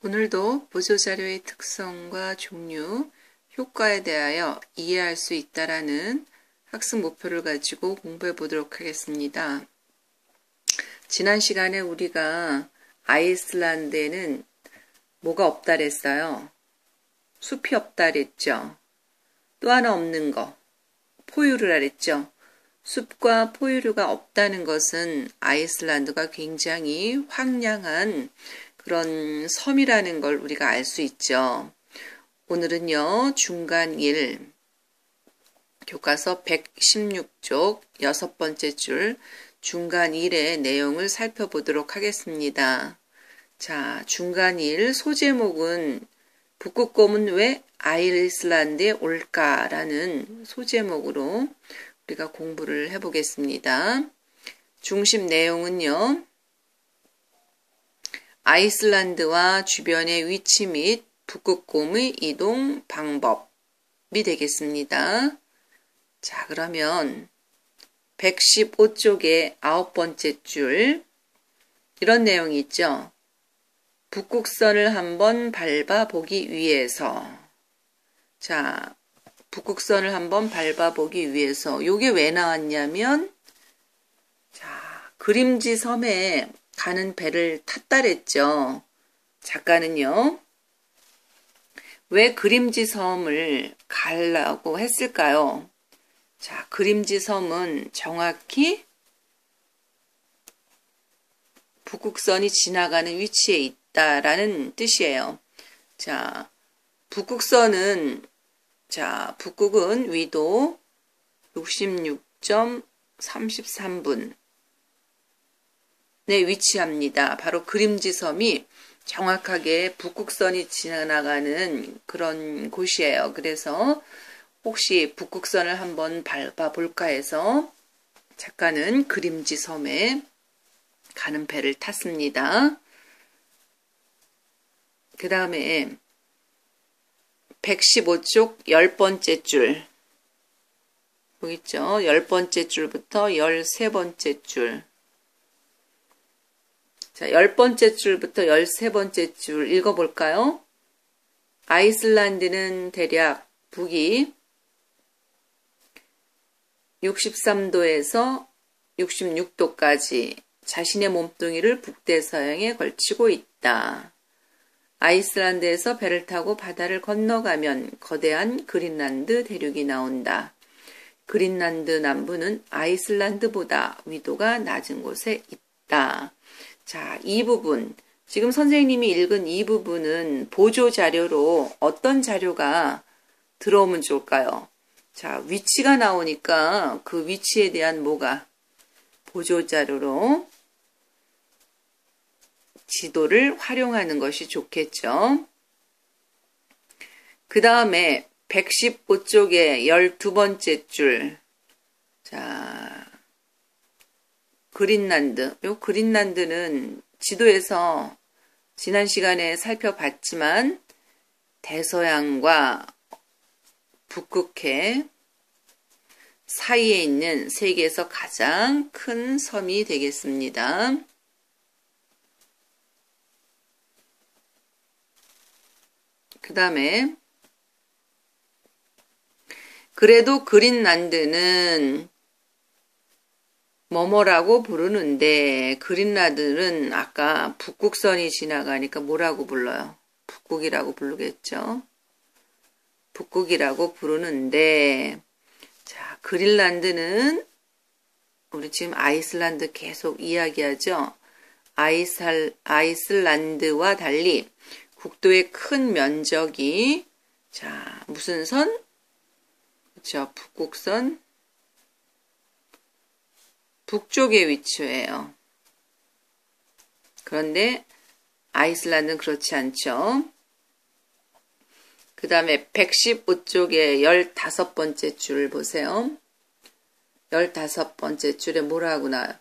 오늘도 보조자료의 특성과 종류, 효과에 대하여 이해할 수 있다라는 학습 목표를 가지고 공부해 보도록 하겠습니다. 지난 시간에 우리가 아이슬란드에는 뭐가 없다 그랬어요? 숲이 없다 그랬죠? 또 하나 없는 거, 포유류라 그랬죠? 숲과 포유류가 없다는 것은 아이슬란드가 굉장히 황량한 그런 섬이라는 걸 우리가 알 수 있죠. 오늘은요, 중간 1, 교과서 116쪽 여섯 번째 줄 중간 1의 내용을 살펴보도록 하겠습니다. 자, 중간 1 소제목은 북극곰은 왜 아이슬란드에 올까라는 소제목으로 우리가 공부를 해보겠습니다. 중심 내용은요. 아이슬란드와 주변의 위치 및 북극곰의 이동 방법이 되겠습니다. 자, 그러면 115쪽의 아홉 번째 줄 이런 내용이 있죠. 북극선을 한번 밟아보기 위해서 자, 북극선을 한번 밟아보기 위해서 요게 왜 나왔냐면 자, 그림지 섬에 가는 배를 탔다랬죠. 작가는요. 왜 그림지 섬을 가려고 했을까요? 자, 그림지 섬은 정확히 북극선이 지나가는 위치에 있다라는 뜻이에요. 자, 북극선은 자, 북극은 위도 66.33분 네, 위치합니다. 바로 그림지섬이 정확하게 북극선이 지나가는 그런 곳이에요. 그래서 혹시 북극선을 한번 밟아 볼까 해서 작가는 그림지 섬에 가는 배를 탔습니다. 그 다음에 115쪽 10번째 줄 보이죠? 10번째 줄부터 13번째 줄 자, 열 번째 줄부터 열세 번째 줄 읽어볼까요? 아이슬란드는 대략 북이 63도에서 66도까지 자신의 몸뚱이를 북대서양에 걸치고 있다. 아이슬란드에서 배를 타고 바다를 건너가면 거대한 그린란드 대륙이 나온다. 그린란드 남부는 아이슬란드보다 위도가 낮은 곳에 있다. 자, 이 부분. 지금 선생님이 읽은 이 부분은 보조 자료로 어떤 자료가 들어오면 좋을까요? 자, 위치가 나오니까 그 위치에 대한 뭐가 보조 자료로 지도를 활용하는 것이 좋겠죠. 그 다음에 115쪽에 12번째 줄. 자, 그린란드. 요 그린란드는 지도에서 지난 시간에 살펴봤지만 대서양과 북극해 사이에 있는 세계에서 가장 큰 섬이 되겠습니다. 그 다음에 그래도 그린란드는 뭐뭐라고 부르는데 그린라드는 아까 북극선이 지나가니까 뭐라고 불러요? 북극이라고 부르겠죠. 북극이라고 부르는데 자 그린란드는 우리 지금 아이슬란드 계속 이야기하죠. 아이슬, 아이슬란드와 달리 국도의 큰 면적이 자 무슨 선? 그렇죠. 북극선 북쪽에 위치해요. 그런데 아이슬란드는 그렇지 않죠. 그 다음에 115쪽에 15번째 줄 보세요. 15번째 줄에 뭐라고 나요?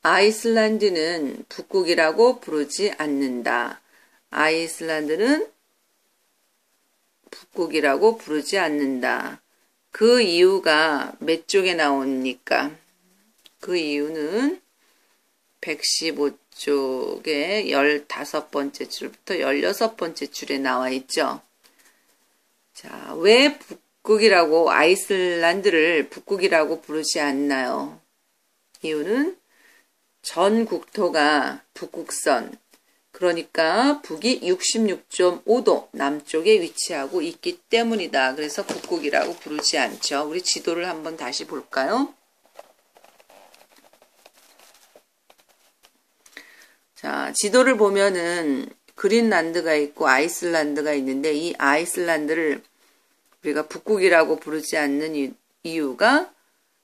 아이슬란드는 북극이라고 부르지 않는다. 아이슬란드는 북극이라고 부르지 않는다. 그 이유가 몇 쪽에 나오니까? 그 이유는 115 북쪽에 15번째 줄부터 16번째 줄에 나와 있죠. 자, 왜 북극이라고 아이슬란드를 북극이라고 부르지 않나요? 이유는 전 국토가 북극선, 그러니까 북이 66.5도 남쪽에 위치하고 있기 때문이다. 그래서 북극이라고 부르지 않죠. 우리 지도를 한번 다시 볼까요? 자, 지도를 보면은 그린란드가 있고 아이슬란드가 있는데 이 아이슬란드를 우리가 북극이라고 부르지 않는 이유가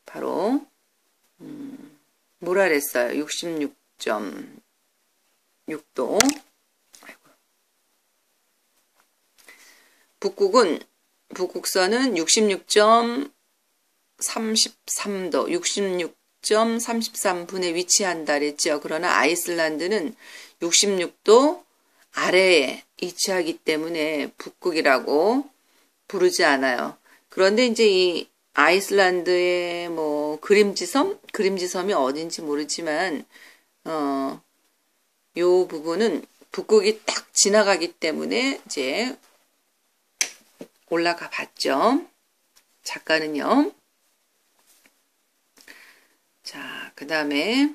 바로 음, 뭐라 그랬어요? 66.6도. 북극은 북극선은 66.33도, 66.33분에 위치한다 그랬죠. 그러나 아이슬란드는 66도 아래에 위치하기 때문에 북극이라고 부르지 않아요. 그런데 이제 이 아이슬란드의 뭐 그림지섬, 그림지섬이 어딘지 모르지만 어, 요 부분은 북극이 딱 지나가기 때문에 이제 올라가 봤죠. 작가는요. 자, 그 다음에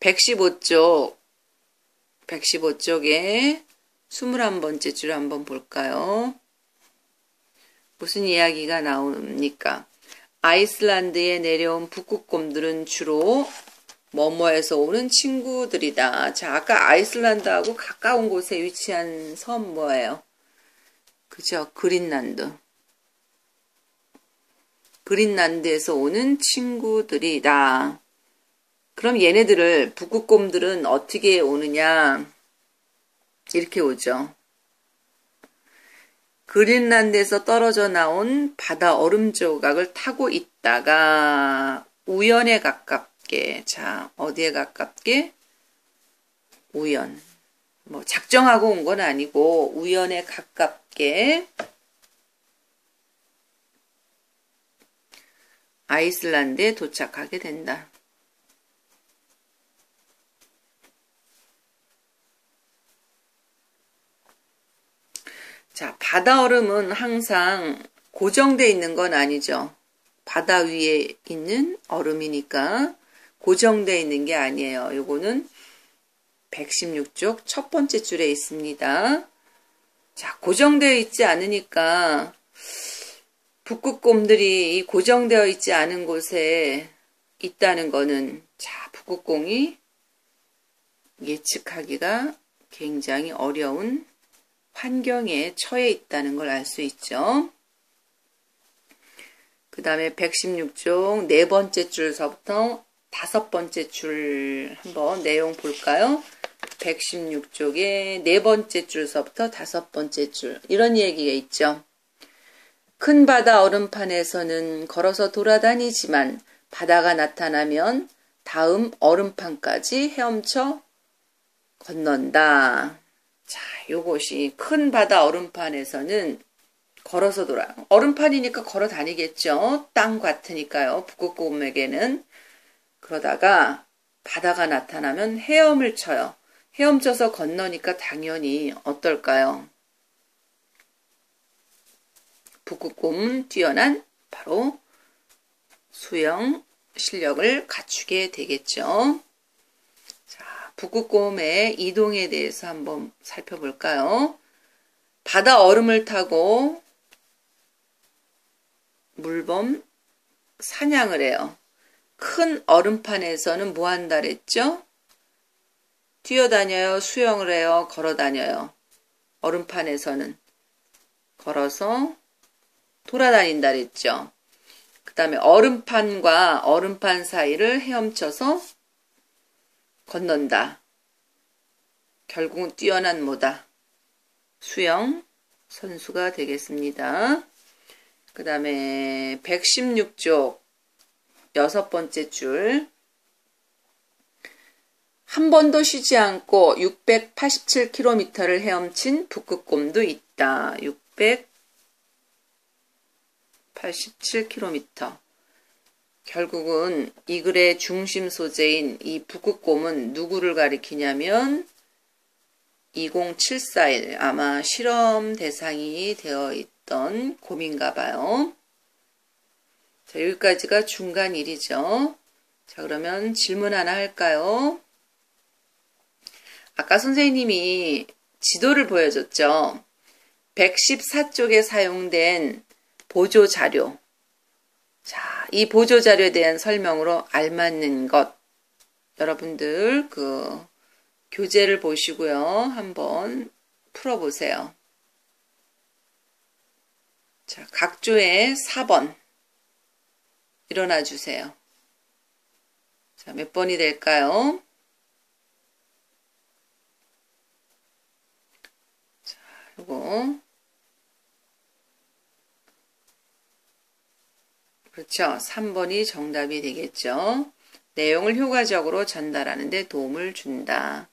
115쪽, 115쪽에 21번째 줄 한번 볼까요? 무슨 이야기가 나옵니까? 아이슬란드에 내려온 북극곰들은 주로 뭐뭐에서 오는 친구들이다. 자, 아까 아이슬란드하고 가까운 곳에 위치한 섬 뭐예요? 그죠? 그린란드. 그린란드에서 오는 친구들이다. 그럼 얘네들을 북극곰들은 어떻게 오느냐? 이렇게 오죠. 그린란드에서 떨어져 나온 바다 얼음 조각을 타고 있다가 우연에 가깝게 자 어디에 가깝게 우연 뭐 작정하고 온 건 아니고 우연에 가깝게 아이슬란드에 도착하게 된다. 자, 바다 얼음은 항상 고정되어 있는 건 아니죠. 바다 위에 있는 얼음이니까 고정되어 있는 게 아니에요. 요거는 116쪽 첫 번째 줄에 있습니다. 자, 고정되어 있지 않으니까 북극곰들이 고정되어 있지 않은 곳에 있다는 거는 자, 북극곰이 예측하기가 굉장히 어려운 환경에 처해 있다는 걸 알 수 있죠. 그 다음에 116쪽 네 번째 줄서부터 다섯 번째 줄 한번 내용 볼까요? 116쪽에 네 번째 줄서부터 다섯 번째 줄 이런 얘기가 있죠. 큰 바다 얼음판에서는 걸어서 돌아다니지만 바다가 나타나면 다음 얼음판까지 헤엄쳐 건넌다. 자, 요것이 큰 바다 얼음판에서는 걸어서 돌아. 얼음판이니까 걸어 다니겠죠. 땅 같으니까요. 북극곰에게는. 그러다가 바다가 나타나면 헤엄을 쳐요. 헤엄쳐서 건너니까 당연히 어떨까요? 북극곰은 뛰어난 바로 수영 실력을 갖추게 되겠죠. 북극곰의 이동에 대해서 한번 살펴볼까요? 바다 얼음을 타고 물범 사냥을 해요. 큰 얼음판에서는 뭐 한다 그랬죠? 뛰어다녀요, 수영을 해요, 걸어 다녀요. 얼음판에서는 걸어서 돌아다닌다 그랬죠. 그 다음에 얼음판과 얼음판 사이를 헤엄쳐서 건넌다. 결국은 뛰어난 뭐다. 수영 선수가 되겠습니다. 그 다음에 116쪽 여섯 번째 줄. 한 번도 쉬지 않고 687km를 헤엄친 북극곰도 있다. 687km. 결국은 이 글의 중심 소재인 이 북극곰은 누구를 가리키냐면 20741 아마 실험 대상이 되어 있던 곰인가 봐요. 자, 여기까지가 중간 일이죠. 자, 그러면 질문 하나 할까요? 아까 선생님이 지도를 보여줬죠. 114쪽에 사용된 보조 자료. 자, 이 보조 자료에 대한 설명으로 알맞는 것. 여러분들 그 교재를 보시고요. 한번 풀어보세요. 자, 각조의 4번. 일어나 주세요. 자, 몇 번이 될까요? 자, 요거. 그렇죠. 3번이 정답이 되겠죠. 내용을 효과적으로 전달하는 데 도움을 준다.